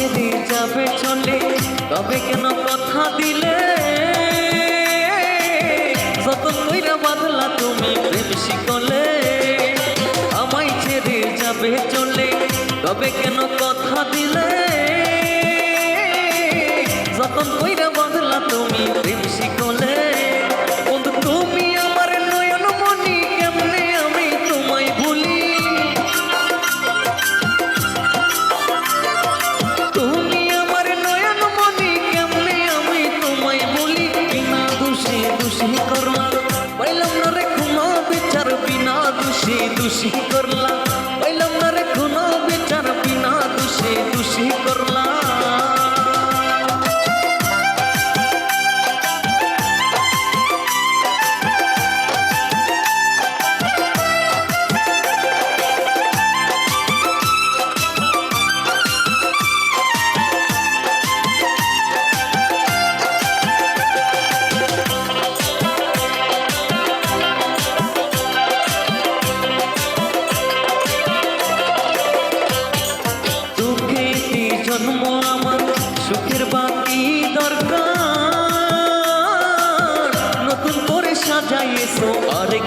সেদিন যাবে চলে, তবে কেন কথা দিলে? যত কইরা বাঁধলা তুমি প্রেম শিকলে, আমায় ছেড়ে যাবে চলে, তবে কেন কথা দিলে? দুষি করলাম। পাইলাম না রে কোনো বিচার বিনা দুষে দুষি করলাম।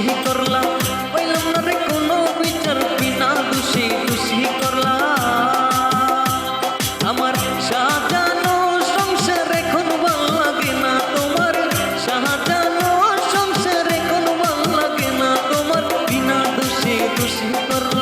দুষি করলা পাইলাম না রে কোনো বিচার, বিনা দুষি দুষি করলা আমার সাজানো সংসার এখন ভালো লাগে না তোমার। সাজানো সংসার এখন ভালো লাগে না তোমার। বিনা দুষি দুষি করলা